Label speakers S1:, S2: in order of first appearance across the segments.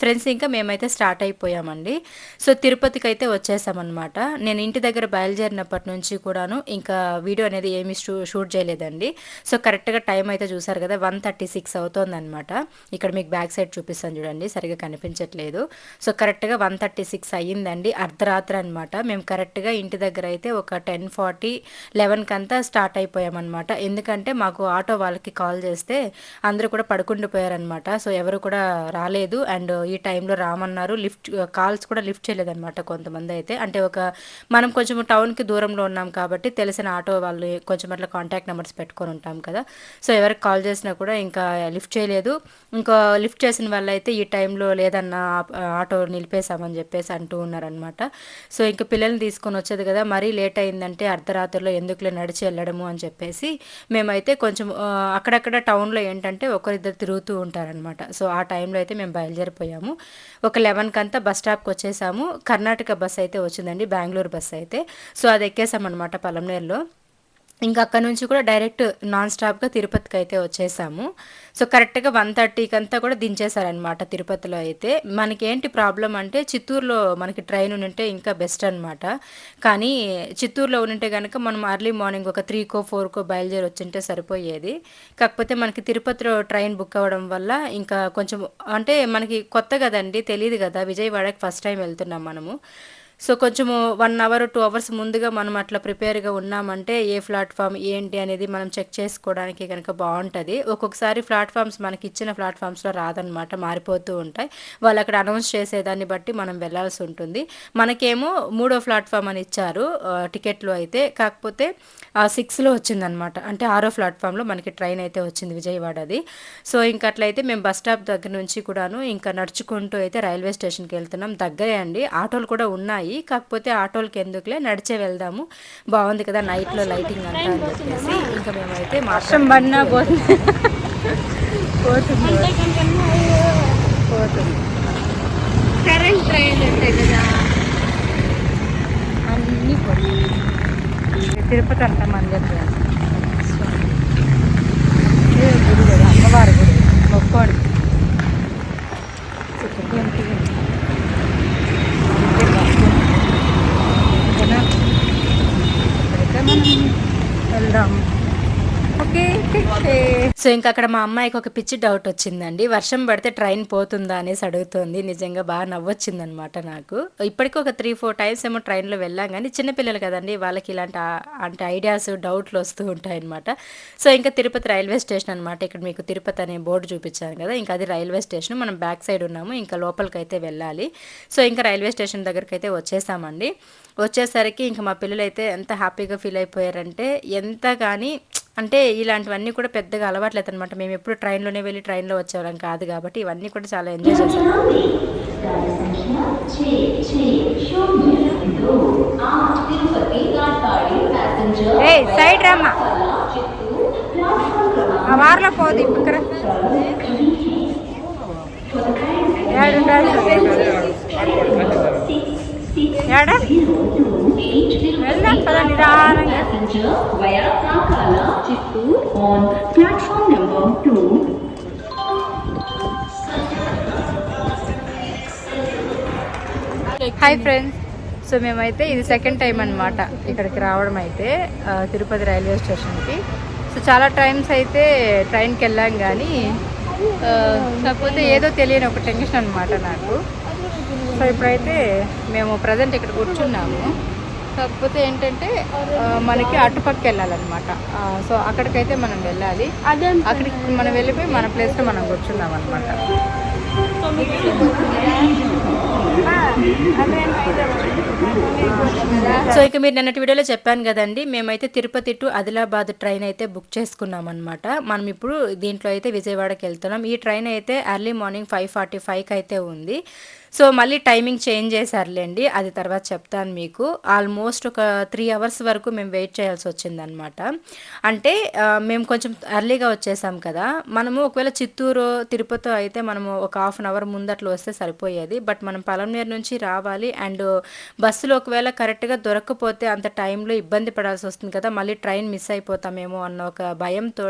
S1: Friends ఇంకా మేమైతే start అయిపోయామండి. So తిరుపతికి అయితే వచ్చేసామన్నమాట. నేను ఇంటి దగ్గర బయలుదేరినప్పటి నుంచి కూడాను ఇంకా వీడియో అనేది ఏమీ షూ షూట్ చేయలేదండి. సో కరెక్ట్గా టైం అయితే చూసారు కదా వన్ థర్టీ సిక్స్ అవుతోందనమాట ఇక్కడ మీకు బ్యాక్ సైడ్ చూపిస్తాను చూడండి సరిగా కనిపించట్లేదు. సో కరెక్ట్గా వన్ థర్టీ సిక్స్ అయ్యిందండి అర్ధరాత్రి అనమాట మేము కరెక్ట్గా ఇంటి దగ్గర దగ్గర అయితే ఒక టెన్ ఫార్టీ లెవెన్కి అంతా స్టార్ట్ అయిపోయామన్నమాట. ఎందుకంటే మాకు ఆటో వాళ్ళకి కాల్ చేస్తే అందరూ కూడా పడుకుండిపోయారనమాట సో ఎవరు కూడా రాలేదు. అండ్ ఈ టైంలో రామన్నారు. లిఫ్ట్ కాల్స్ కూడా లిఫ్ట్ చేయలేదన్నమాట కొంతమంది అయితే. అంటే ఒక మనం కొంచెం టౌన్కి దూరంలో ఉన్నాం కాబట్టి తెలిసిన ఆటో వాళ్ళు కొంచెం అట్లా కాంటాక్ట్ నెంబర్స్ పెట్టుకొని ఉంటాం కదా. సో ఎవరికి కాల్ చేసినా కూడా ఇంకా లిఫ్ట్ చేయలేదు. ఇంకా లిఫ్ట్ చేసిన వాళ్ళు అయితే ఈ టైంలో లేదన్న ఆటో నిలిపేశామని చెప్పేసి అంటూ ఉన్నారనమాట సో ఇంకా పిల్లల్ని తీసుకొని వచ్చేది కదా. మరీ లేట్ అయిందంటే అర్ధరాత్రిలో ఎందుకులే నడిచి వెళ్ళడము అని చెప్పేసి మేమైతే కొంచెం అక్కడక్కడ టౌన్లో ఏంటంటే ఒకరిద్దరు తిరుగుతూ ఉంటారనమాట సో ఆ టైంలో అయితే మేము బయలుదేరిపోయాము. ఒక లెవెన్కి అంతా బస్ స్టాప్కి వచ్చేసాము. కర్ణాటక బస్ అయితే వచ్చిందండి బెంగళూరు బస్ అయితే. సో అది ఎక్కేసామన్నమాట పలంనేరులో ఇంకా అక్కడ నుంచి కూడా డైరెక్ట్ నాన్ స్టాప్గా తిరుపతికి అయితే వచ్చేసాము. సో కరెక్ట్గా వన్ థర్టీకి అంతా కూడా దించేశారనమాట తిరుపతిలో అయితే. మనకి ఏంటి ప్రాబ్లం అంటే చిత్తూరులో మనకి ట్రైన్ ఉంటే ఇంకా బెస్ట్ అనమాట కానీ చిత్తూరులో ఉంటే కనుక మనం అర్లీ మార్నింగ్ ఒక త్రీకో ఫోర్కో బయలుదేరి వచ్చింటే సరిపోయేది. కాకపోతే మనకి తిరుపతిలో ట్రైన్ బుక్ అవ్వడం వల్ల ఇంకా కొంచెం అంటే మనకి కొత్త కదండి తెలియదు కదా. విజయవాడకి ఫస్ట్ టైం వెళ్తున్నాం మనము. సో కొంచెము వన్ అవర్ టూ అవర్స్ ముందుగా మనం అట్లా ప్రిపేర్గా ఉన్నామంటే ఏ ప్లాట్ఫామ్ ఏంటి అనేది మనం చెక్ చేసుకోవడానికి కనుక బాగుంటుంది. ఒక్కొక్కసారి ప్లాట్ఫామ్స్ మనకి ఇచ్చిన ప్లాట్ఫామ్స్లో రాదనమాట మారిపోతూ ఉంటాయి. వాళ్ళు అక్కడ అనౌన్స్ చేసేదాన్ని బట్టి మనం వెళ్ళాల్సి ఉంటుంది. మనకేమో మూడో ప్లాట్ఫామ్ అని ఇచ్చారు టికెట్లు అయితే. కాకపోతే సిక్స్లో వచ్చిందనమాట అంటే ఆరో ప్లాట్ఫామ్లో మనకి ట్రైన్ అయితే వచ్చింది విజయవాడది. సో ఇంక అట్లయితే మేము బస్ స్టాప్ దగ్గర నుంచి కూడాను ఇంకా నడుచుకుంటూ అయితే రైల్వే స్టేషన్కి వెళ్తున్నాం. దగ్గరే అండి. ఆటోలు కూడా ఉన్నాయి. ఉన్నాయి కాకపోతే ఆటోలకి ఎందుకులే నడిచే వెళ్దాము. బాగుంది కదా నైట్లో లైటింగ్ అంతా అని చెప్పేసి ఇంకా మేమైతే వర్షం పడినా పోతుంది. పోతుంది. పోతుంది. కరెంట్ ట్రైన్ ఉంటాయి కదా. అన్నీ పోతుంది తిరుపతి అంట మందిరం గుడి కదా? అమ్మవారి గుడి. మొక్కోడి. వెళ్దాం ఓకే సో ఇంకా అక్కడ మా అమ్మాయికి ఒక పిచ్చి డౌట్ వచ్చిందండి. వర్షం పడితే ట్రైన్ పోతుందా అనేసి అడుగుతుంది. నిజంగా బాగా నవ్వొచ్చింది అనమాట నాకు. ఇప్పటికీ ఒక త్రీ ఫోర్ టైమ్స్ ఏమో ట్రైన్లో వెళ్ళాం కానీ చిన్నపిల్లలు కదండి వాళ్ళకి ఇలాంటి అంటే ఐడియాస్ డౌట్లు వస్తూ ఉంటాయి అనమాట సో ఇంకా తిరుపతి రైల్వే స్టేషన్ అనమాట ఇక్కడ మీకు తిరుపతి అనే బోర్డు చూపించాను కదా ఇంకా అది రైల్వే స్టేషన్. మనం బ్యాక్ సైడ్ ఉన్నాము ఇంకా లోపలికి అయితే వెళ్ళాలి. సో ఇంకా రైల్వే స్టేషన్ దగ్గరికి అయితే వచ్చేసామండి. వచ్చేసరికి ఇంకా మా పిల్లలు అయితే ఎంత హ్యాపీగా ఫీల్ అయిపోయారంటే ఎంత కానీ అంటే ఇలాంటివన్నీ కూడా పెద్దగా అలవాట్లేదు అనమాట మేము ఎప్పుడు ట్రైన్లోనే వెళ్ళి ట్రైన్లో వచ్చేవాళ్ళం కాదు కాబట్టి ఇవన్నీ కూడా చాలా ఎంజాయ్ చేసాం సైడ్ రామ్మా. ఆ వారిలో పోదు ఇక్కడ. ఏడా? వెళ్దాం నిదానంగా హాయ్ ఫ్రెండ్స్ సో మేమైతే ఇది సెకండ్ టైం అనమాట ఇక్కడికి రావడం అయితే తిరుపతి రైల్వే స్టేషన్కి. సో చాలా టైమ్స్ అయితే ట్రైన్కి వెళ్ళాం కానీ కాకపోతే ఏదో తెలియని ఒక టెన్షన్ అనమాట నాకు. సో ఇప్పుడైతే మేము ప్రజెంట్ ఇక్కడ కూర్చున్నాము. కాకపోతే ఏంటంటే మనకి అటుపక్క వెళ్ళాలన్నమాట. సో అక్కడికైతే మనం వెళ్ళాలి. అక్కడికి మనం వెళ్ళిపోయి మన ప్లేస్లో మనం కూర్చున్నాం అనమాట సో ఇక మీరు నిన్నటి వీడియోలో చెప్పాను కదండి మేమైతే తిరుపతి టు ఆదిలాబాద్ ట్రైన్ అయితే బుక్ చేసుకున్నాం అనమాట మనం ఇప్పుడు దీంట్లో అయితే విజయవాడకి వెళ్తున్నాం. ఈ ట్రైన్ అయితే ఎర్లీ మార్నింగ్ ఫైవ్ ఫార్టీ ఫైవ్కి అయితే ఉంది. సో మళ్ళీ టైమింగ్ చేంజ్ చేశారులేండి. అది తర్వాత చెప్తాను మీకు. ఆల్మోస్ట్ ఒక త్రీ అవర్స్ వరకు మేము వెయిట్ చేయాల్సి వచ్చిందనమాట. అంటే మేము కొంచెం ఎర్లీగా వచ్చేసాం కదా. మనము ఒకవేళ చిత్తూరు తిరుపతి అయితే మనము ఒక హాఫ్ అన్ అవర్ ముందట్లో వస్తే సరిపోయేది. బట్ మనం పలంనేరు నుంచి రావాలి. అండ్ బస్సులో ఒకవేళ కరెక్ట్గా దొరకకపోతే అంత టైంలో ఇబ్బంది పడాల్సి వస్తుంది కదా. మళ్ళీ ట్రైన్ మిస్ అయిపోతామేమో అన్న ఒక భయంతో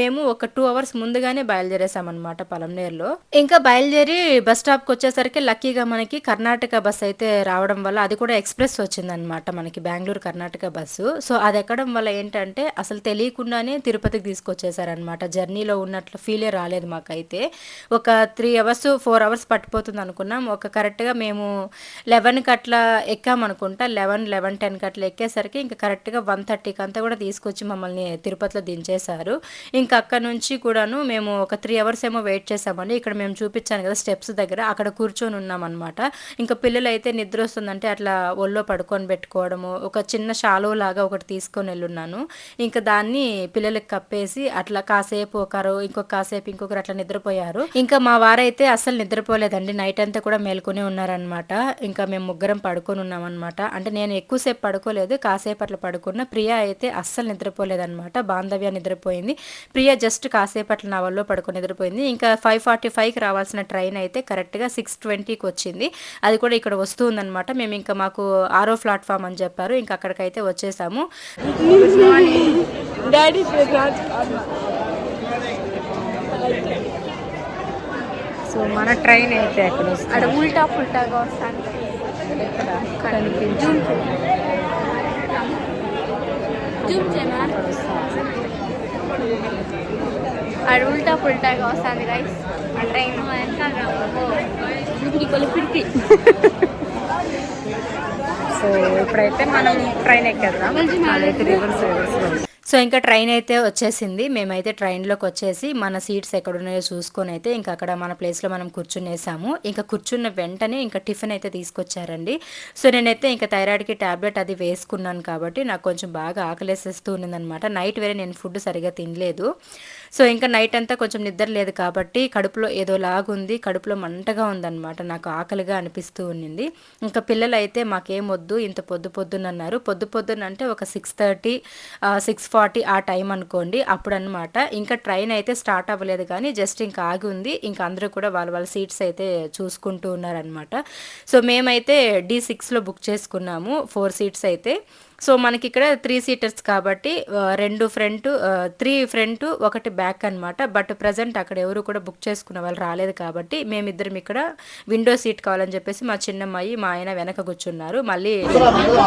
S1: మేము ఒక టూ అవర్స్ ముందుగానే బయలుదేరేసామన్నమాట పలంనేరులో ఇంకా బయలుదేరి బస్ స్టాప్కి వచ్చేసరికి లక్కీగా మనకి కర్ణాటక బస్ అయితే రావడం వల్ల అది కూడా ఎక్స్ప్రెస్ వచ్చిందనమాట మనకి బెంగళూరు కర్ణాటక బస్సు సో అది ఎక్కడం వల్ల ఏంటంటే అసలు తెలియకుండానే తిరుపతికి తీసుకొచ్చేసారనమాట జర్నీలో ఉన్నట్లు ఫీలే రాలేదు మాకైతే. ఒక త్రీ అవర్స్ ఫోర్ అవర్స్ పట్టిపోతుంది అనుకున్నాం. ఒక కరెక్ట్గా మేము లెవెన్కి అట్లా ఎక్కామనుకుంటా లెవెన్ లెవెన్ టెన్కి అట్లా ఎక్కేసరికి ఇంకా కరెక్ట్గా వన్ థర్టీకి అంతా కూడా తీసుకొచ్చి మమ్మల్ని తిరుపతిలో దించేశారు. ఇంకా అక్కడ నుంచి కూడాను మేము ఒక త్రీ అవర్స్ ఏమో వెయిట్ చేసామండి ఇక్కడ మేము చూపించాను కదా స్టెప్స్ దగ్గర. అక్కడ కూర్చొని ఉన్నామన్నమాట ఇంకా పిల్లలు అయితే నిద్ర వస్తుందంటే అట్లా ఒళ్ళో పడుకొని పెట్టుకోవడము ఒక చిన్న షాలో లాగా ఒకటి తీసుకొని వెళ్ళున్నాను. ఇంకా దాన్ని పిల్లలకి కప్పేసి అట్లా కాసేపు ఒకరు ఇంకొక కాసేపు ఇంకొకరు అట్లా నిద్రపోయారు. ఇంకా మా వారైతే అస్సలు నిద్రపోలేదండి. నైట్ అంతా కూడా మేల్కొని ఉన్నారనమాట ఇంకా మేము ముగ్గురం పడుకొని ఉన్నామన్నమాట. అంటే నేను ఎక్కువసేపు పడుకోలేదు కాసేపు అట్లా పడుకున్న. ప్రియా అయితే అస్సలు నిద్రపోలేదనమాట బాంధవ్య నిద్రపోయింది. ప్రియా జస్ట్ కాసేపు అట్లా నా వల్ల పడుకొని నిద్రపోయింది. ఇంకా ఫైవ్ ఫార్టీ ఫైవ్కి రావాల్సిన ట్రైన్ అయితే కరెక్ట్గా సిక్స్ ట్వంటీ ట్వంటీకి వచ్చింది అది కూడా ఇక్కడ వస్తూ ఉందన్నమాట మేము ఇంకా మాకు ఆరో ప్లాట్ఫామ్ అని చెప్పారు. ఇంకా అక్కడికైతే వచ్చేసాము. సో మన ట్రైన్ అయితే అక్కడ
S2: అక్కడ ఉల్టా పుల్టాగా వస్తాను జూమ్ జూమ్ చేయనా అక్కడ ఉల్టా పుల్టాగా వస్తుంది గైస్ ఆ ట్రైన్ ఇప్పుడు కొలిపిడికి
S1: సో ఇప్పుడైతే మనం ట్రైన్ ఎక్కేద్దాం. అదైతే రివర్స్ రివర్స్ సో ఇంకా ట్రైన్ అయితే వచ్చేసింది. మేమైతే ట్రైన్లోకి వచ్చేసి మన సీట్స్ ఎక్కడ ఉన్నాయో చూసుకొని అయితే ఇంకా అక్కడ మన ప్లేస్లో మనం కూర్చునేసాము. ఇంకా కూర్చున్న వెంటనే ఇంకా టిఫిన్ అయితే తీసుకొచ్చారండి. సో నేనైతే ఇంకా థైరాయిడ్కి ట్యాబ్లెట్ అది వేసుకున్నాను కాబట్టి నాకు కొంచెం బాగా ఆకలేసేస్తూ ఉన్నదనమాట నైట్ వేరే నేను ఫుడ్ సరిగా తినలేదు. సో ఇంకా నైట్ అంతా కొంచెం నిద్ర లేదు కాబట్టి కడుపులో ఏదో లాగుంది కడుపులో మంటగా ఉందన్నమాట. నాకు ఆకలిగా అనిపిస్తూ ఉన్నింది. ఇంకా పిల్లలు అయితే మాకేం వద్దు ఇంత పొద్దు పొద్దున అన్నారు. పొద్దు పొద్దున అంటే ఒక సిక్స్ థర్టీ సిక్స్ ఫార్టీ ఆ టైం అనుకోండి అప్పుడు అనమాట ఇంకా ట్రైన్ అయితే స్టార్ట్ అవ్వలేదు కానీ జస్ట్ ఇంకా ఆగి ఉంది ఇంకా అందరూ కూడా వాళ్ళ వాళ్ళ సీట్స్ అయితే చూసుకుంటూ ఉన్నారనమాట సో మేమైతే డి సిక్స్లో బుక్ చేసుకున్నాము ఫోర్ సీట్స్ అయితే. సో మనకి ఇక్కడ త్రీ సీటర్స్ కాబట్టి రెండు ఫ్రంట్ త్రీ ఫ్రంట్ ఒకటి బ్యాక్ అన్నమాట. బట్ ప్రజెంట్ అక్కడ ఎవరు కూడా బుక్ చేసుకున్న వాళ్ళు రాలేదు కాబట్టి మేమిద్దరం ఇక్కడ విండో సీట్ కావాలని చెప్పేసి మా చిన్నమ్మాయి మా ఆయన వెనక కూర్చున్నారు. మళ్ళీ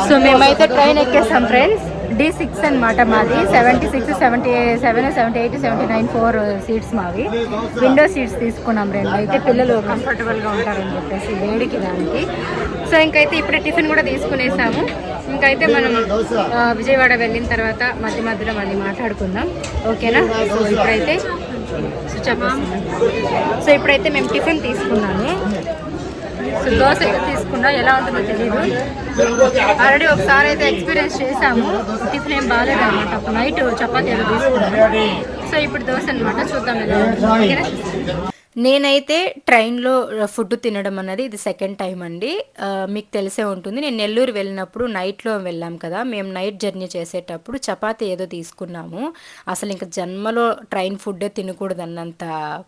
S1: సో మేమైతే ట్రైన్ ఎక్కేసాం ఫ్రెండ్స్ డి సిక్స్ అనమాట మాది. Seventy six seventy seven seventy eight seventy nine four seats మావి. విండో సీట్స్ తీసుకున్నాం రెండు అయితే పిల్లలు కంఫర్టబుల్గా ఉంటారని చెప్పేసి వేడికి దానికి. సో ఇంకైతే ఇప్పుడే టిఫిన్ కూడా తీసుకునేసాము. ఇంకైతే మనం విజయవాడ వెళ్ళిన తర్వాత మధ్య మధ్యలో మళ్ళీ మాట్లాడుకుందాం. ఓకేనా? సో ఇప్పుడైతే స్విచ్ సో ఇప్పుడైతే మేము టిఫిన్ తీసుకున్నాము. సో దోశ అయితే తీసుకున్నా ఎలా ఉంటుందో తెలియదు ఆల్రెడీ ఒకసారి అయితే ఎక్స్పీరియన్స్ చేసాము టిఫిన్ ఏం బాగాలేదు అనమాట ఒక నైట్ చపాతీ ఏదో తీసుకున్నాము. సో ఇప్పుడు దోశ అనమాట చూద్దాం ఎలా ఓకేనా? నేనైతే ట్రైన్లో ఫుడ్ తినడం అన్నది ఇది సెకండ్ టైం అండి. మీకు తెలిసే ఉంటుంది. నేను నెల్లూరు వెళ్ళినప్పుడు నైట్లో వెళ్ళాం కదా. మేము నైట్ జర్నీ చేసేటప్పుడు చపాతి ఏదో తీసుకున్నాము. అసలు ఇంకా జన్మలో ట్రైన్ ఫుడ్డే తినకూడదు అన్నంత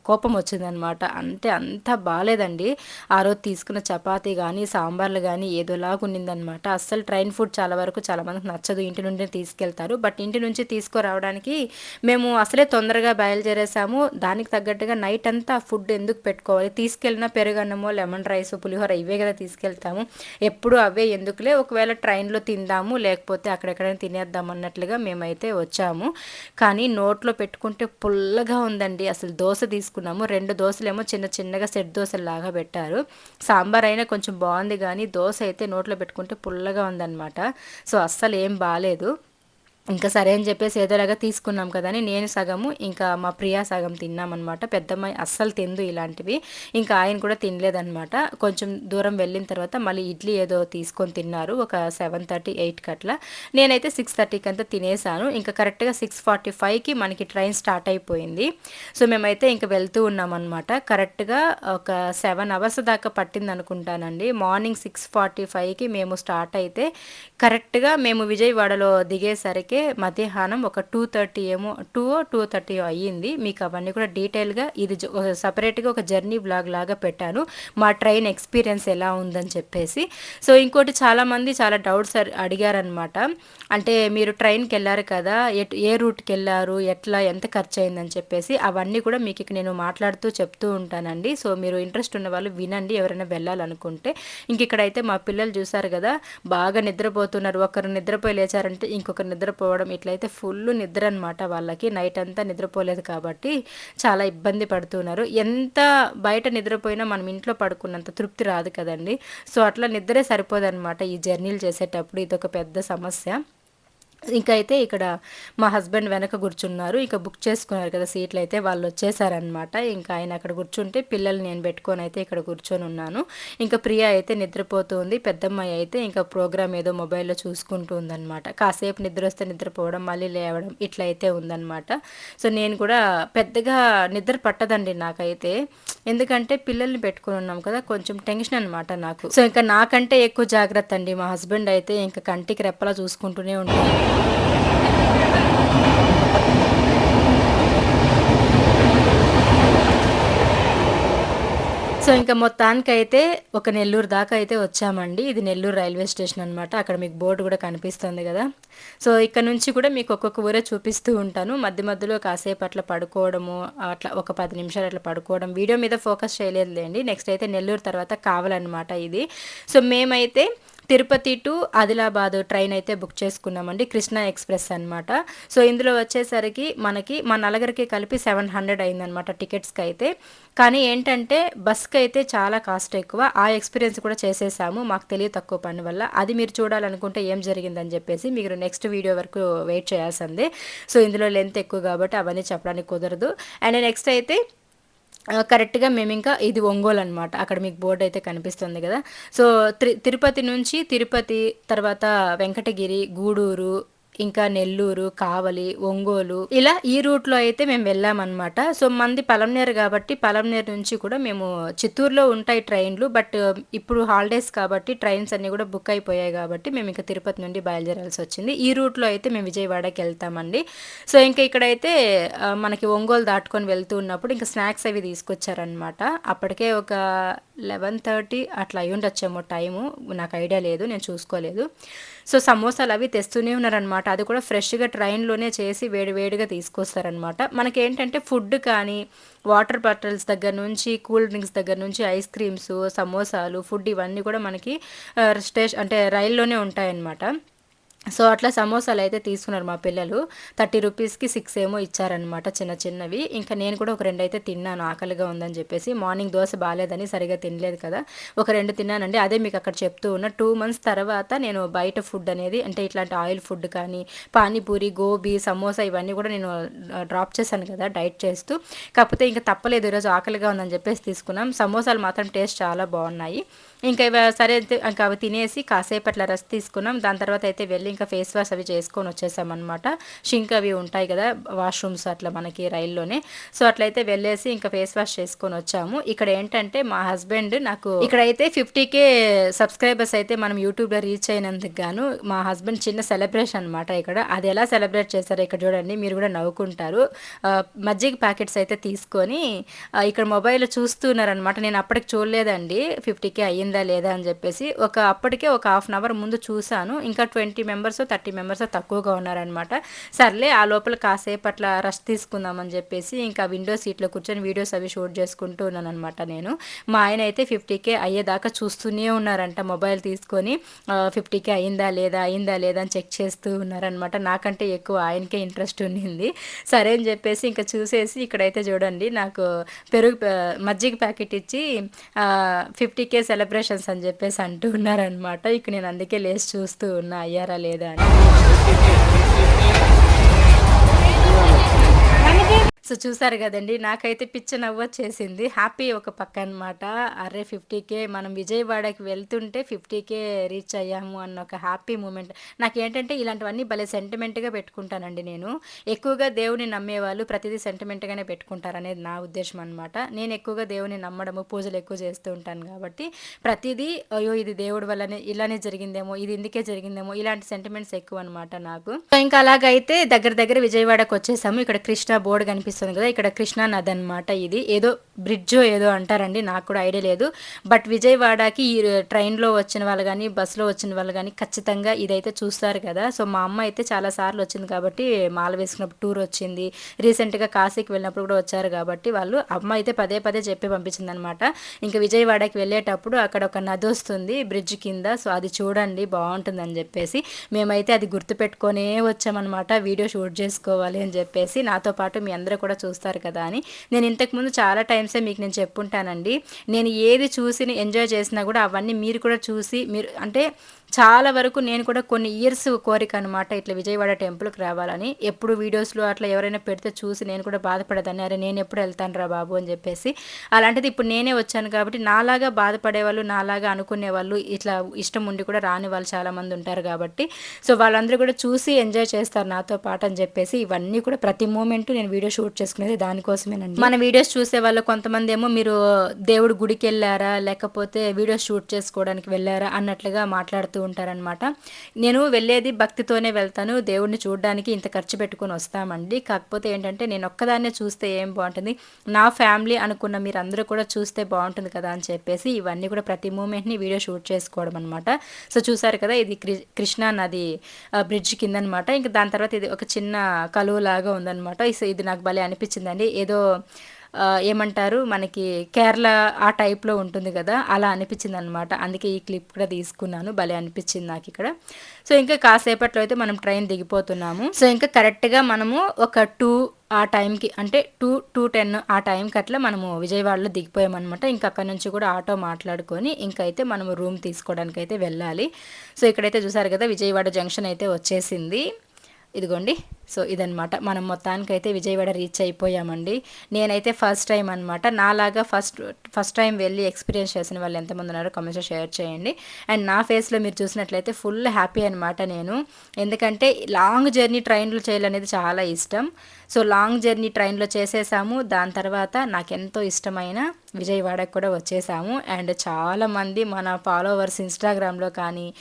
S1: కోపం వచ్చిందనమాట అంటే అంత బాగాలేదండి. ఆ రోజు తీసుకున్న చపాతీ కానీ సాంబార్లు కానీ ఏదోలాగా ఉన్నిందనమాట అస్సలు ట్రైన్ ఫుడ్ చాలా వరకు చాలా మందికి నచ్చదు. ఇంటి నుండి తీసుకెళ్తారు. బట్ ఇంటి నుంచి తీసుకురావడానికి మేము అసలే తొందరగా బయలుదేరేసాము. దానికి తగ్గట్టుగా నైట్ అంతా ఫుడ్ ఫుడ్ ఎందుకు పెట్టుకోవాలి? తీసుకెళ్ళిన పెరుగన్నమో లెమన్ రైస్ పులిహోర ఇవే కదా తీసుకెళ్తాము. ఎప్పుడు అవే ఎందుకులే? ఒకవేళ ట్రైన్లో తిందాము లేకపోతే అక్కడెక్కడైనా తినేద్దాం అన్నట్లుగా మేమైతే వచ్చాము. కానీ నోట్లో పెట్టుకుంటే పుల్లగా ఉందండి. అసలు దోశ తీసుకున్నాము. రెండు దోశలేమో చిన్న చిన్నగా సెట్ దోశలాగా పెట్టారు. సాంబార్ అయినా కొంచెం బాగుంది కానీ దోశ అయితే నోట్లో పెట్టుకుంటే పుల్లగా ఉందన్నమాట. సో అస్సలు ఏం బాగాలేదు ఇంకా సరే అని చెప్పేసి ఏదోలాగా తీసుకున్నాం కదా అని నేను సగము ఇంకా మా ప్రియా సగం తిన్నామన్నమాట. పెద్దమ్మాయి అస్సలు తిందు ఇలాంటివి. ఇంకా ఆయన కూడా తినలేదన్నమాట. కొంచెం దూరం వెళ్ళిన తర్వాత మళ్ళీ ఇడ్లీ ఏదో తీసుకొని తిన్నారు ఒక సెవెన్ థర్టీ ఎయిట్కి అట్లా నేనైతే సిక్స్ థర్టీకి అంతా తినేసాను. ఇంకా కరెక్ట్గా సిక్స్ ఫార్టీ ఫైవ్కి మనకి ట్రైన్ స్టార్ట్ అయిపోయింది. సో మేమైతే ఇంకా వెళ్తూ ఉన్నామన్నమాట. కరెక్ట్గా ఒక సెవెన్ అవర్స్ దాకా పట్టింది అనుకుంటానండి. మార్నింగ్ సిక్స్ ఫార్టీ ఫైవ్కి మేము స్టార్ట్ అయితే కరెక్ట్గా మేము విజయవాడలో దిగేసరికి మధ్యాహ్నం ఒక టూ థర్టీ ఏమో టూ టూ థర్టీ అయ్యింది. మీకు అవన్నీ కూడా డీటెయిల్గా ఇది ఒక సపరేట్గా ఒక జర్నీ బ్లాగ్ లాగా పెట్టాను. మా ట్రైన్ ఎక్స్పీరియన్స్ ఎలా ఉందని చెప్పేసి. సో ఇంకోటి చాలామంది చాలా డౌట్స్ అడిగారనమాట అంటే మీరు ట్రైన్కి వెళ్ళారు కదా ఎట్ ఏ రూట్కి వెళ్ళారు ఎట్లా ఎంత ఖర్చు అయిందని చెప్పేసి అవన్నీ కూడా మీకు ఇక నేను మాట్లాడుతూ చెప్తూ ఉంటానండి. సో మీరు ఇంట్రెస్ట్ ఉన్న వాళ్ళు వినండి ఎవరైనా వెళ్ళాలనుకుంటే. ఇంక ఇక్కడైతే మా పిల్లలు చూసారు కదా బాగా నిద్రపోతున్నారు. ఒకరు నిద్రపోయి లేచారంటే ఇంకొకరు నిద్రపోవడం ఇట్లయితే ఫుల్ నిద్ర అనమాట వాళ్ళకి. నైట్ అంతా నిద్రపోలేదు కాబట్టి చాలా ఇబ్బంది పడుతున్నారు. ఎంత బయట నిద్రపోయినా మనం ఇంట్లో పడుకున్నంత తృప్తి రాదు కదండి. సో అట్లా నిద్రే సరిపోదన్నమాట ఈ జర్నీలు చేసేటప్పుడు. ఇది ఒక పెద్ద సమస్య. ఇంకా అయితే ఇక్కడ మా హస్బెండ్ వెనక కూర్చున్నారు. ఇంకా బుక్ చేసుకున్నారు కదా సీట్లు అయితే వాళ్ళు వచ్చేసారనమాట ఇంకా ఆయన అక్కడ కూర్చుంటే పిల్లల్ని నేను పెట్టుకొని అయితే ఇక్కడ కూర్చొని ఉన్నాను. ఇంకా ప్రియ అయితే నిద్రపోతుంది. పెద్దమ్మాయి అయితే ఇంకా ప్రోగ్రామ్ ఏదో మొబైల్లో చూసుకుంటూ ఉందన్నమాట. కాసేపు నిద్ర వస్తే నిద్రపోవడం మళ్ళీ లేవడం ఇట్లా అయితే ఉందన్నమాట. సో నేను కూడా పెద్దగా నిద్ర పట్టదండి నాకైతే. ఎందుకంటే పిల్లల్ని పెట్టుకుని ఉన్నాం కదా కొంచెం టెన్షన్ అనమాట నాకు. సో ఇంకా నాకంటే ఎక్కువ జాగ్రత్త అండి మా హస్బెండ్ అయితే. ఇంకా కంటికి రెప్పలా చూసుకుంటూనే ఉంటాను సో ఇంకా మొత్తానికి అయితే ఒక నెల్లూరు దాకా అయితే వచ్చామండి. ఇది నెల్లూరు రైల్వే స్టేషన్ అనమాట అక్కడ మీకు బోర్డు కూడా కనిపిస్తుంది కదా. సో ఇక్కడ నుంచి కూడా మీకు ఒక్కొక్క ఊరే చూపిస్తూ ఉంటాను. మధ్య మధ్యలో కాసేపు అట్లా పడుకోవడము అట్లా ఒక పది నిమిషాలు అట్లా పడుకోవడం. వీడియో మీద ఫోకస్ చేయలేదులేండి. నెక్స్ట్ అయితే నెల్లూరు తర్వాత కావాలన్నమాట ఇది. సో మేమైతే తిరుపతి టు ఆదిలాబాద్ ట్రైన్ అయితే బుక్ చేసుకున్నామండి కృష్ణ ఎక్స్ప్రెస్ అనమాట సో ఇందులో వచ్చేసరికి మనకి మా నలుగురికి కలిపి సెవెన్ హండ్రెడ్ అయిందనమాట టికెట్స్కి అయితే. కానీ ఏంటంటే బస్కి అయితే చాలా కాస్ట్ ఎక్కువ. ఆ ఎక్స్పీరియన్స్ కూడా చేసేసాము మాకు తెలియ తక్కువ పని వల్ల. అది మీరు చూడాలనుకుంటే ఏం జరిగిందని చెప్పేసి మీరు నెక్స్ట్ వీడియో వరకు వెయిట్ చేయాల్సిందే. సో ఇందులో లెంత్ ఎక్కువ కాబట్టి అవన్నీ చెప్పడానికి కుదరదు. అండ్ నెక్స్ట్ అయితే కరెక్ట్గా మేము ఇంకా ఇది ఒంగోలు అనమాట అక్కడ మీకు బోర్డు అయితే కనిపిస్తుంది కదా. సో తిరుపతి నుంచి తిరుపతి తర్వాత వెంకటగిరి గూడూరు ఇంకా నెల్లూరు కావలి ఒంగోలు ఇలా ఈ రూట్లో అయితే మేము వెళ్ళామన్నమాట. సో మంది పలంనేరు కాబట్టి పలంనేరు నుంచి కూడా మేము చిత్తూరులో ఉంటాయి ట్రైన్లు. బట్ ఇప్పుడు హాలిడేస్ కాబట్టి ట్రైన్స్ అన్నీ కూడా బుక్ అయిపోయాయి కాబట్టి మేము ఇంకా తిరుపతి నుండి బయలుదేరాల్సి వచ్చింది. ఈ రూట్లో అయితే మేము విజయవాడకి వెళ్తామండి. సో ఇంకా ఇక్కడైతే మనకి ఒంగోలు దాటుకొని వెళ్తూ ఉన్నప్పుడు ఇంకా స్నాక్స్ అవి తీసుకొచ్చారనమాట అప్పటికే ఒక లెవెన్ థర్టీ అట్లా అయ్యుండొచ్చేమో ఉండొచ్చేమో టైము. నాకు ఐడియా లేదు నేను చూసుకోలేదు. సో సమోసాలు అవి తెస్తూనే ఉన్నారనమాట అది కూడా ఫ్రెష్గా ట్రైన్లోనే చేసి వేడి వేడిగా తీసుకొస్తారనమాట మనకి ఏంటంటే ఫుడ్ కానీ వాటర్ బాటిల్స్ దగ్గర నుంచి కూల్ డ్రింక్స్ దగ్గర నుంచి ఐస్ క్రీమ్స్ సమోసాలు ఫుడ్ ఇవన్నీ కూడా మనకి స్టేషన్ అంటే రైల్లోనే ఉంటాయన్నమాట. సో అట్లా సమోసాలు అయితే తీసుకున్నారు మా పిల్లలు. థర్టీ రూపీస్కి సిక్స్ ఏమో ఇచ్చారనమాట చిన్న చిన్నవి. ఇంకా నేను కూడా ఒక రెండు అయితే తిన్నాను ఆకలిగా ఉందని చెప్పేసి. మార్నింగ్ దోశ బాగాలేదని సరిగా తినలేదు కదా. ఒక రెండు తిన్నానండి. అదే మీకు అక్కడ చెప్తూ ఉన్న. టూ మంత్స్ తర్వాత నేను బయట ఫుడ్ అనేది అంటే ఇట్లాంటి ఆయిల్ ఫుడ్ కానీ పానీపూరి గోబీ సమోసా ఇవన్నీ కూడా నేను డ్రాప్ చేశాను కదా డైట్ చేస్తూ. కాకపోతే ఇంకా తప్పలేదు ఈరోజు ఆకలిగా ఉందని చెప్పేసి తీసుకున్నాం. సమోసాలు మాత్రం టేస్ట్ చాలా బాగున్నాయి. ఇంకా సరే అయితే ఇంకా అవి తినేసి కాసేపు అట్లా రెస్ట్ తీసుకున్నాం. దాని తర్వాత అయితే వెళ్ళి ఇంకా ఫేస్ వాష్ అవి చేసుకొని వచ్చేసామన్నమాట. షింక్ అవి ఉంటాయి కదా వాష్రూమ్స్ అట్లా మనకి రైల్లోనే. సో అట్లయితే వెళ్ళేసి ఇంకా ఫేస్ వాష్ చేసుకొని వచ్చాము. ఇక్కడ ఏంటంటే మా హస్బెండ్ నాకు ఇక్కడైతే ఫిఫ్టీ కే సబ్స్క్రైబర్స్ అయితే మనం యూట్యూబ్లో రీచ్ అయినందుకు గాను మా హస్బెండ్ చిన్న సెలబ్రేషన్ అనమాట ఇక్కడ. అది ఎలా సెలబ్రేట్ చేశారో ఇక్కడ చూడండి మీరు కూడా నవ్వుకుంటారు. మజ్జిగ ప్యాకెట్స్ అయితే తీసుకొని ఇక్కడ మొబైల్ చూస్తున్నారనమాట నేను అప్పటికి చూడలేదండి ఫిఫ్టీకే అయ్యింది లేదా అని చెప్పేసి ఒక అప్పటికే ఒక హాఫ్ అన్ అవర్ ముందు చూశాను. ఇంకా ట్వంటీ మెంబర్స్ థర్టీ మెంబర్స్ తక్కువగా ఉన్నారనమాట సర్లే ఆ లోపల కాసేపు అట్లా రెస్ట్ తీసుకుందామని చెప్పేసి ఇంకా విండో సీట్లో కూర్చొని వీడియోస్ అవి షూట్ చేసుకుంటూ ఉన్నాను అనమాట నేను. మా ఆయన అయితే ఫిఫ్టీకే అయ్యేదాకా చూస్తూనే ఉన్నారంట మొబైల్ తీసుకొని. ఫిఫ్టీకే అయిందా లేదా అయిందా లేదా అని చెక్ చేస్తూ ఉన్నారనమాట నాకంటే ఎక్కువ ఆయనకే ఇంట్రెస్ట్ ఉండింది. సరే అని చెప్పేసి ఇంకా చూసేసి ఇక్కడైతే చూడండి నాకు పెరుగు మజ్జిగ ప్యాకెట్ ఇచ్చి ఫిఫ్టీకే సెలబ్రేట్ సెలబ్రేషన్స్ అని చెప్పేసి అంటూ ఉన్నారనమాట ఇక నేను అందుకే లేచి చూస్తూ ఉన్నా అయ్యారా లేదా అని. సో చూసారు కదండి నాకైతే పిచ్చ నవ్వు వచ్చేసింది. హ్యాపీ ఒక పక్క అనమాట అరే ఫిఫ్టీకే మనం విజయవాడకి వెళ్తుంటే ఫిఫ్టీకే రీచ్ అయ్యాము అన్న ఒక హ్యాపీ మూమెంట్. నాకు ఏంటంటే ఇలాంటివన్నీ భలే సెంటిమెంట్గా పెట్టుకుంటానండి నేను. ఎక్కువగా దేవుని నమ్మేవాళ్ళు ప్రతిదీ సెంటిమెంట్గానే పెట్టుకుంటారు అనేది నా ఉద్దేశం అనమాట నేను ఎక్కువగా దేవుని నమ్మడము పూజలు ఎక్కువ చేస్తూ ఉంటాను కాబట్టి ప్రతిదీ అయ్యో ఇది దేవుడి వల్లనే ఇలానే జరిగిందేమో ఇది ఇందుకే జరిగిందేమో ఇలాంటి సెంటిమెంట్స్ ఎక్కువ అనమాట నాకు. ఇంకా అలాగైతే దగ్గర దగ్గర విజయవాడకు వచ్చేసాము ఇక్కడ కృష్ణ బోర్డు కనిపిస్తుంది. కనిపిస్తుంది కదా ఇక్కడ కృష్ణా నది అనమాట ఇది. ఏదో బ్రిడ్జో ఏదో అంటారండి నాకు కూడా ఐడియా లేదు. బట్ విజయవాడకి ఈ ట్రైన్లో వచ్చిన వాళ్ళు కానీ బస్సులో వచ్చిన వాళ్ళు కానీ ఖచ్చితంగా ఇదైతే చూస్తారు కదా. సో మా అమ్మ అయితే చాలా సార్లు వచ్చింది కాబట్టి మాల వేసుకున్నప్పుడు టూర్ వచ్చింది. రీసెంట్గా కాశీకి వెళ్ళినప్పుడు కూడా వచ్చారు కాబట్టి వాళ్ళు అమ్మ అయితే పదే పదే చెప్పి పంపించింది అనమాట ఇంకా విజయవాడకి వెళ్ళేటప్పుడు అక్కడ ఒక నది వస్తుంది బ్రిడ్జ్ కింద. సో అది చూడండి బాగుంటుందని చెప్పేసి మేమైతే అది గుర్తుపెట్టుకొనే వచ్చామన్నమాట వీడియో షూట్ చేసుకోవాలి అని చెప్పేసి నాతో పాటు మీ అందరూ కూడా చూస్తారు కదా అని. నేను ఇంతకుముందు చాలా టైం మీకు నేను చెప్పుంటానండి. నేను ఏది చూసి ఎంజాయ్ చేసినా కూడా అవన్నీ మీరు కూడా చూసి మీరు అంటే చాలా వరకు నేను కూడా కొన్ని ఇయర్స్ కోరిక అనమాట ఇట్లా విజయవాడ టెంపుల్కి రావాలని. ఎప్పుడు వీడియోస్లో అట్లా ఎవరైనా పెడితే చూసి నేను కూడా బాధపడేదాన్ని అరే నేను ఎప్పుడు వెళ్తాను రా బాబు అని చెప్పేసి. అలాంటిది ఇప్పుడు నేనే వచ్చాను కాబట్టి నాలాగా బాధపడే వాళ్ళు నాలాగా అనుకునే వాళ్ళు ఇట్లా ఇష్టం ఉండి కూడా రాని వాళ్ళు చాలామంది ఉంటారు కాబట్టి. సో వాళ్ళందరూ కూడా చూసి ఎంజాయ్ చేస్తారు నాతో పాటు అని చెప్పేసి. ఇవన్నీ కూడా ప్రతి మూమెంట్ నేను వీడియో షూట్ చేసుకునేది దానికోసమేనండి. మన వీడియోస్ చూసే వాళ్ళు కొంతమంది ఏమో మీరు దేవుడు గుడికి వెళ్ళారా లేకపోతే వీడియోస్ షూట్ చేసుకోవడానికి వెళ్ళారా అన్నట్లుగా మాట్లాడుతూ ఉంటారనమాట నేను వెళ్ళేది భక్తితోనే వెళ్తాను. దేవుడిని చూడడానికి ఇంత ఖర్చు పెట్టుకొని వస్తామండి. కాకపోతే ఏంటంటే నేను ఒక్కదాన్నే చూస్తే ఏం బాగుంటుంది? నా ఫ్యామిలీ అనుకున్న మీరు అందరూ కూడా చూస్తే బాగుంటుంది కదా అని చెప్పేసి ఇవన్నీ కూడా ప్రతి మూమెంట్ని వీడియో షూట్ చేసుకోవడం అనమాట సో చూసారు కదా ఇది కృ- కృష్ణా నది బ్రిడ్జ్ కింద అనమాట ఇంకా దాని తర్వాత ఇది ఒక చిన్న కలువ లాగా ఉందన్నమాట. ఇది నాకు భలే అనిపించిందండి. ఏదో ఏమంటారు మనకి కేరళ ఆ టైప్లో ఉంటుంది కదా అలా అనిపించింది అనమాట అందుకే ఈ క్లిప్ కూడా తీసుకున్నాను. భలే అనిపించింది నాకు ఇక్కడ. సో ఇంకా కాసేపట్లో అయితే మనం ట్రైన్ దిగిపోతున్నాము. సో ఇంకా కరెక్ట్గా మనము ఒక టూ ఆ టైంకి అంటే టూ టూ టెన్ ఆ టైంకి అట్లా మనము విజయవాడలో దిగిపోయామన్నమాట. ఇంకా అక్కడ నుంచి కూడా ఆటో మాట్లాడుకొని ఇంకైతే మనము రూమ్ తీసుకోవడానికి అయితే వెళ్ళాలి. సో ఇక్కడైతే చూసారు కదా విజయవాడ జంక్షన్ అయితే వచ్చేసింది. ఇదిగోండి. సో ఇదనమాట మనం మొత్తానికైతే విజయవాడ రీచ్ అయిపోయామండి. నేనైతే ఫస్ట్ టైం అనమాట నాలాగా ఫస్ట్ ఫస్ట్ టైం వెళ్ళి ఎక్స్పీరియన్స్ చేసిన వాళ్ళు ఎంతమంది ఉన్నారో కమెంట్స్లో షేర్ చేయండి. అండ్ నా ఫేస్లో మీరు చూసినట్లయితే ఫుల్ హ్యాపీ అనమాట నేను. ఎందుకంటే లాంగ్ జర్నీ ట్రైన్లో చేయాలనేది చాలా ఇష్టం. సో లాంగ్ జర్నీ ట్రైన్లో చేసేసాము. దాని తర్వాత నాకు ఎంతో ఇష్టమైన విజయవాడకు కూడా వచ్చేసాము. అండ్ చాలామంది మన ఫాలోవర్స్ ఇన్స్టాగ్రామ్లో కానీ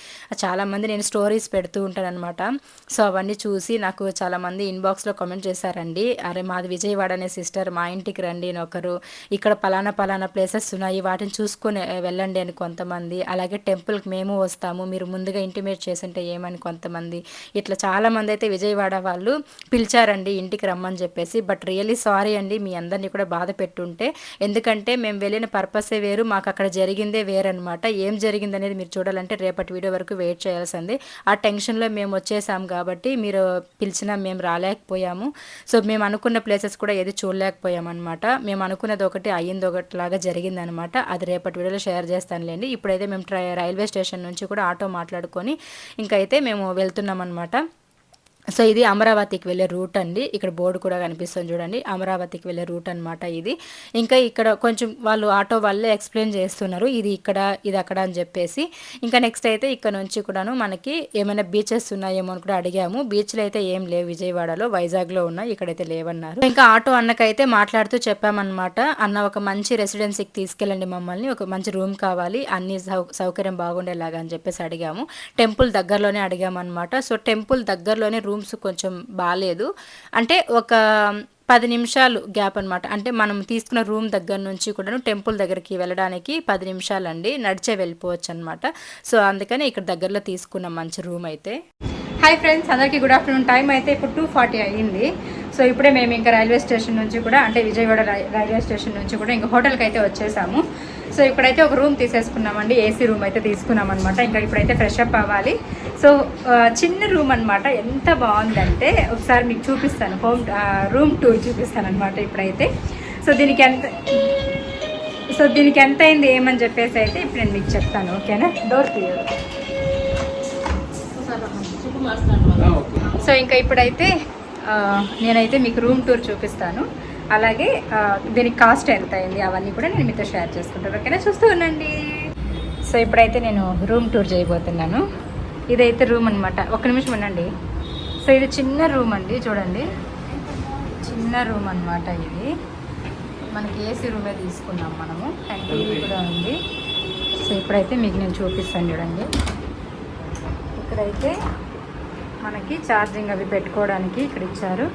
S1: చాలామంది నేను స్టోరీస్ పెడుతూ ఉంటాను అనమాట సో అవన్నీ చూసి నాకు చాలా చాలామంది ఇన్బాక్స్లో కామెంట్ చేశారండి. అరే మాది విజయవాడ అనే సిస్టర్ మా ఇంటికి రండి అని ఒకరు. ఇక్కడ పలానా పలానా ప్లేసెస్ ఉన్నాయి వాటిని చూసుకొని వెళ్ళండి అని కొంతమంది. అలాగే టెంపుల్కి మేము వస్తాము మీరు ముందుగా ఇంటిమేట్ చేసింటే ఏమని కొంతమంది. ఇట్లా చాలామంది అయితే విజయవాడ వాళ్ళు పిలిచారండి ఇంటికి రమ్మని చెప్పేసి. బట్ రియలీ సారీ అండి మీ అందరినీ కూడా బాధ పెట్టుంటే. ఎందుకంటే మేము వెళ్ళిన పర్పసే వేరు మాకు అక్కడ జరిగిందే వేరనమాట ఏం జరిగింది అనేది మీరు చూడాలంటే రేపటి వీడియో వరకు వెయిట్ చేయాల్సింది. ఆ టెన్షన్లో మేము వచ్చేసాం కాబట్టి మీరు పిలిచిన మేము రాలేకపోయాము. సో మేము అనుకున్న ప్లేసెస్ కూడా ఏది చూడలేకపోయామన్నమాట. మేము అనుకున్నది ఒకటి అయ్యింది ఒకటి లాగా జరిగిందనమాట అది రేపటి వీడియోలో షేర్ చేస్తానులేండి. ఇప్పుడైతే మేము ట్రై రైల్వే స్టేషన్ నుంచి కూడా ఆటో మాట్లాడుకొని ఇంకైతే మేము వెళ్తున్నాం అనమాట సో ఇది అమరావతికి వెళ్ళే రూట్ అండి. ఇక్కడ బోర్డు కూడా కనిపిస్తుంది చూడండి. అమరావతికి వెళ్ళే రూట్ అనమాట ఇది. ఇంకా ఇక్కడ కొంచెం వాళ్ళు ఆటో వాళ్ళే ఎక్స్ప్లెయిన్ చేస్తున్నారు. ఇది ఇక్కడ ఇది అక్కడ అని చెప్పేసి. ఇంకా నెక్స్ట్ అయితే ఇక్కడ నుంచి కూడాను మనకి ఏమైనా బీచెస్ ఉన్నాయేమో అని కూడా అడిగాము. బీచ్లు అయితే ఏం లేవు విజయవాడలో వైజాగ్లో ఉన్నాయి. ఇక్కడైతే లేవన్నారు. ఇంకా ఆటో అన్నకైతే మాట్లాడుతూ చెప్పామన్నమాట. అన్న ఒక మంచి రెసిడెన్సీకి తీసుకెళ్ళండి మమ్మల్ని. ఒక మంచి రూమ్ కావాలి. అన్ని సౌ సౌకర్యం బాగుండేలాగా అని చెప్పేసి అడిగాము. టెంపుల్ దగ్గరలోనే అడిగామన్నమాట. సో టెంపుల్ దగ్గరలోనే రూమ్ రూమ్స్ కొంచెం బాగాలేదు అంటే ఒక పది నిమిషాలు గ్యాప్ అనమాట అంటే మనం తీసుకున్న రూమ్ దగ్గర నుంచి కూడా టెంపుల్ దగ్గరికి వెళ్ళడానికి పది నిమిషాలు అండి నడిచే వెళ్ళిపోవచ్చు అనమాట సో అందుకని ఇక్కడ దగ్గరలో తీసుకున్నాం మంచి రూమ్ అయితే. హాయ్ ఫ్రెండ్స్ అందరికీ గుడ్ ఆఫ్టర్నూన్ టైం అయితే ఇప్పుడు టూ ఫార్టీ అయ్యింది సో ఇప్పుడే మేము ఇంకా రైల్వే స్టేషన్ నుంచి కూడా అంటే విజయవాడ రై- రైల్వే స్టేషన్ నుంచి కూడా ఇంకా హోటల్కి అయితే వచ్చేసాము. సో ఇక్కడైతే ఒక రూమ్ తీసేసుకున్నామండి ఏసీ రూమ్ అయితే తీసుకున్నాం అనమాట ఇంకా ఇప్పుడైతే ఫ్రెష్ అప్ అవ్వాలి. సో చిన్న రూమ్ అనమాట ఎంత బాగుందంటే ఒకసారి మీకు చూపిస్తాను. హోమ్ రూమ్ టూర్ చూపిస్తాను అనమాట ఇప్పుడైతే. సో దీనికి ఎంత సో దీనికి ఎంత అయింది ఏమని చెప్పేసి అయితే ఇప్పుడు నేను మీకు చెప్తాను. ఓకేనా? డోర్ తీయదు సో ఇంకా ఇప్పుడైతే నేనైతే మీకు రూమ్ టూర్ చూపిస్తాను. అలాగే దీనికి కాస్ట్ ఎంత అయింది? అవన్నీ కూడా నేను మీతో షేర్ చేసుకుంటాను. ఓకేనా? చూస్తూ ఉండండి. సో ఇప్పుడైతే నేను రూమ్ టూర్ చేయబోతున్నాను. ఇదైతే రూమ్ అనమాట ఒక నిమిషం ఉండండి. సో ఇది చిన్న రూమ్ అండి చూడండి. చిన్న రూమ్ అన్నమాట ఇది. మనకి ఏసీ రూమే తీసుకున్నాం మనము. అండ్ టీవీ కూడా ఉంది. సో ఇప్పుడైతే మీకు నేను చూపిస్తాను చూడండి. ఇక్కడైతే మనకి ఛార్జింగ్ అవి పెట్టుకోవడానికి ఇక్కడ ఇచ్చారు.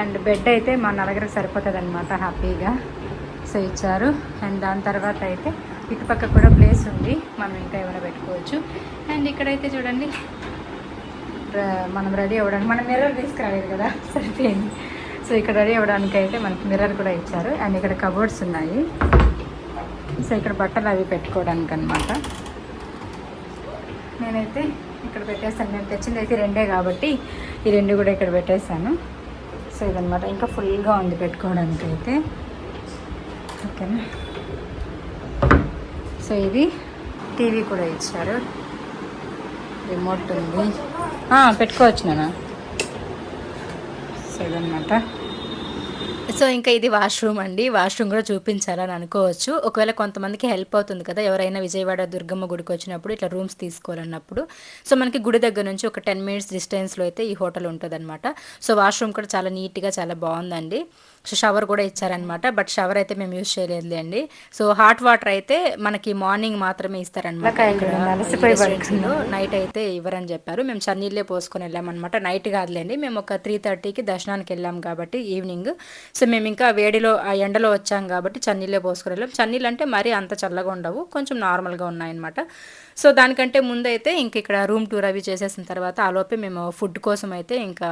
S1: అండ్ బెడ్ అయితే మా నలుగురికి సరిపోతుంది అనమాట హ్యాపీగా. సో ఇచ్చారు. అండ్ దాని తర్వాత అయితే ఇటుపక్క కూడా ప్లేస్ ఉంది. మనం ఇంకా ఏమైనా పెట్టుకోవచ్చు. అండ్ ఇక్కడైతే చూడండి. మనం రెడీ అవ్వడానికి మనం మిర్రర్ తీసుకురాలేదు కదా సరిపోయింది. సో ఇక్కడ రెడీ అవ్వడానికి అయితే మనకి మిర్రర్ కూడా ఇచ్చారు. అండ్ ఇక్కడ కబోర్డ్స్ ఉన్నాయి. సో ఇక్కడ బట్టలు అవి పెట్టుకోవడానికి అనమాట నేనైతే ఇక్కడ పెట్టేస్తాను. నేను తెచ్చింది అయితే రెండే కాబట్టి ఈ రెండు కూడా ఇక్కడ పెట్టేశాను. సో ఇదనమాట ఇంకా ఫుల్గా ఉంది పెట్టుకోవడానికి అయితే ఓకేనా? సో ఇది టీవీ కూడా ఇచ్చారు. రిమోట్ ఉంది. పెట్టుకోవచ్చు నేను సో ఇదనమాట సో ఇంకా ఇది వాష్రూమ్ అండి. వాష్రూమ్ కూడా చూపించాలని అనుకోవచ్చు. ఒకవేళ కొంతమందికి హెల్ప్ అవుతుంది కదా ఎవరైనా విజయవాడ దుర్గమ్మ గుడికి వచ్చినప్పుడు ఇట్లా రూమ్స్ తీసుకోవాలన్నప్పుడు. సో మనకి గుడి దగ్గర నుంచి ఒక టెన్ మినిట్స్ డిస్టెన్స్లో అయితే ఈ హోటల్ ఉంటుందన్నమాట. సో వాష్రూమ్ కూడా చాలా నీట్గా చాలా బాగుందండి. సో షవర్ కూడా ఇచ్చారనమాట బట్ షవర్ అయితే మేము యూజ్ చేయలేదులేండి సో హాట్ వాటర్ అయితే మనకి మార్నింగ్ మాత్రమే ఇస్తారనమాట నైట్ అయితే ఇవ్వరని చెప్పారు. మేము చన్నీళ్ళే పోసుకొని వెళ్ళామన్నమాట. నైట్ కాదులేండి. మేము ఒక త్రీ థర్టీకి దర్శనానికి వెళ్ళాం కాబట్టి ఈవినింగ్. సో మేము ఇంకా వేడిలో ఆ ఎండలో వచ్చాం కాబట్టి చన్నీళ్ళే పోసుకుని వెళ్ళాం చన్నీళ్ళు అంటే మరీ అంత చల్లగా ఉండవు కొంచెం నార్మల్గా ఉన్నాయన్నమాట. సో దానికంటే ముందైతే ఇంక ఇక్కడ రూమ్ టూర్ అవి చేసేసిన తర్వాత ఆ మేము ఫుడ్ కోసం అయితే ఇంకా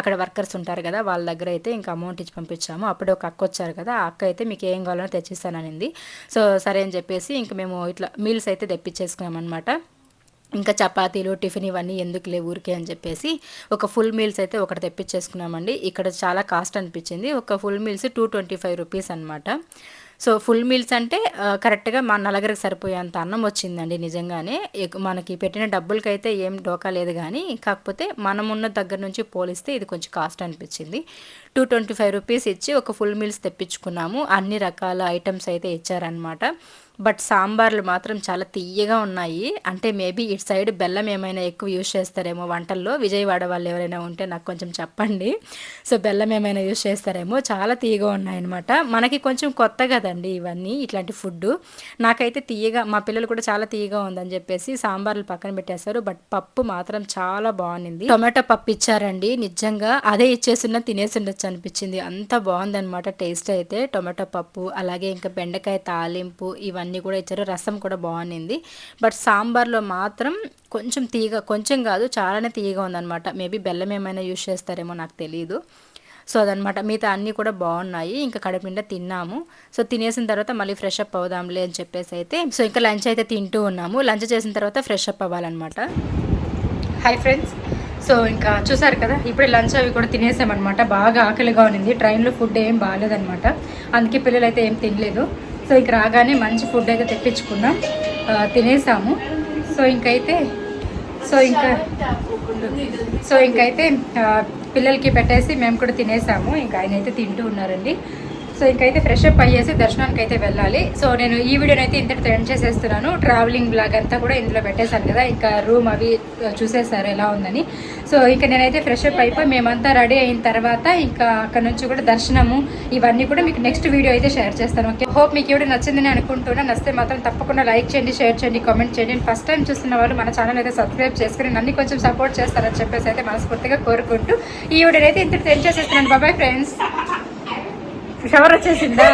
S1: అక్కడ వర్కర్స్ ఉంటారు కదా వాళ్ళ దగ్గర అయితే ఇంకా అమౌంట్ ఇచ్చి పంపించాము. అప్పుడే ఒక అక్క వచ్చారు కదా ఆ అక్క అయితే మీకు ఏం కావాలో తెచ్చిస్తాననింది. సో సరే అని చెప్పేసి ఇంక మేము ఇట్లా మీల్స్ అయితే తెప్పించేసుకున్నాం అనమాట ఇంకా చపాతీలు టిఫిన్ ఇవన్నీ ఎందుకులే ఊరికే అని చెప్పేసి ఒక ఫుల్ మీల్స్ అయితే ఒకటి తెప్పించేసుకున్నామండి. ఇక్కడ చాలా కాస్ట్ అనిపించింది. ఒక full meals two twenty five rupees అనమాట సో ఫుల్ మీల్స్ అంటే కరెక్ట్గా మా నలుగురికి సరిపోయేంత అన్నం వచ్చిందండి నిజంగానే. మనకి పెట్టిన డబ్బులకైతే ఏం డోకా లేదు కానీ కాకపోతే మనం ఉన్న దగ్గర నుంచి పోలిస్తే ఇది కొంచెం కాస్ట్ అనిపించింది. టూ ట్వంటీ ఫైవ్ రూపీస్ ఇచ్చి ఒక ఫుల్ మీల్స్ తెప్పించుకున్నాము. అన్ని రకాల ఐటమ్స్ అయితే ఇచ్చారనమాట బట్ సాంబార్లు మాత్రం చాలా తీయగా ఉన్నాయి. అంటే మేబీ ఇటు సైడ్ బెల్లం ఏమైనా ఎక్కువ యూజ్ చేస్తారేమో వంటల్లో. విజయవాడ వాళ్ళు ఎవరైనా ఉంటే నాకు కొంచెం చెప్పండి. సో బెల్లం ఏమైనా యూజ్ చేస్తారేమో. చాలా తీయగా ఉన్నాయన్నమాట. మనకి కొంచెం కొత్త కదండి ఇవన్నీ ఇట్లాంటి ఫుడ్ నాకైతే తీయగా మా పిల్లలు కూడా చాలా తీయగా ఉందని చెప్పేసి సాంబార్లు పక్కన పెట్టేశారు. బట్ పప్పు మాత్రం చాలా బాగుంది టొమాటో పప్పు ఇచ్చారండి. నిజంగా అదే ఇచ్చేస్తున్నా తినేసి ఉండొచ్చు అనిపించింది. అంత బాగుందన్నమాట టేస్ట్ అయితే. టొమాటో పప్పు అలాగే ఇంకా బెండకాయ తాలింపు ఇవన్నీ కూడా ఇచ్చారు. రసం కూడా బాగుంది బట్ సాంబార్లో మాత్రం కొంచెం తీగ కొంచెం కాదు చాలానే తీయగా ఉందన్నమాట. మేబీ బెల్లం ఏమైనా యూజ్ చేస్తారేమో నాకు తెలియదు సో అదనమాట మిగతా అన్నీ కూడా బాగున్నాయి. ఇంకా కడుపు నిండా తిన్నాము. సో తినేసిన తర్వాత మళ్ళీ ఫ్రెష్ అప్ అవుదాంలే అని చెప్పేసి అయితే సో ఇంకా లంచ్ అయితే తింటూ ఉన్నాము. లంచ్ చేసిన తర్వాత ఫ్రెష్ అప్ అవ్వాలన్నమాట. హాయ్ ఫ్రెండ్స్ సో ఇంకా చూసారు కదా ఇప్పుడే లంచ్ అవి కూడా తినేసామన్నమాట. బాగా ఆకలిగా ఉన్నింది. ట్రైన్లో ఫుడ్ ఏం బాగాలేదన్నమాట. అందుకే పిల్లలు అయితే ఏం తినలేదు. సో ఇక రాగానే మంచి ఫుడ్ అయితే తెప్పించుకున్నాం. తినేసాము. సో ఇంకైతే సో ఇంకా సో ఇంకైతే పిల్లలకి పెట్టేసి మేము కూడా తినేసాము. ఇంకా ఆయన అయితే తింటూ ఉన్నారండి. సో ఇంకైతే ఫ్రెష్ అప్ అయ్యేసి దర్శనానికి అయితే వెళ్ళాలి. సో నేను ఈ వీడియోని అయితే ఇంతటితో ఎండ్ చేసేస్తున్నాను. ట్రావెలింగ్ బ్లాగ్ అంతా కూడా ఇందులో పెట్టేశాను కదా. ఇంకా రూమ్ అవి చూసేసారు ఎలా ఉందని. సో ఇంకా నేనైతే ఫ్రెష్ అప్ అయిపోయి మేమంతా రెడీ అయిన తర్వాత ఇంకా అక్కడ నుంచి కూడా దర్శనము ఇవన్నీ కూడా మీకు నెక్స్ట్ వీడియో అయితే షేర్ చేస్తాను. ఓకే హోప్ మీకు ఎవరు నచ్చిందని అనుకుంటున్నా. నచ్చితే మాత్రం తప్పకుండా లైక్ చేయండి షేర్ చేయండి కామెంట్ చేయండి. ఫస్ట్ టైం చూస్తున్న వాళ్ళు మన ఛానల్ అయితే సబ్స్క్రైబ్ చేసుకుని నన్ను కొంచెం సపోర్ట్ చేస్తారని చెప్పేసి అయితే మనస్ఫూర్తిగా కోరుకుంటూ ఈ వీడియో అయితే ఇంత సెండ్ చేసేస్తున్నాను. బాబాయ్ ఫ్రెండ్స్ షవర్ వచ్చేసిందా?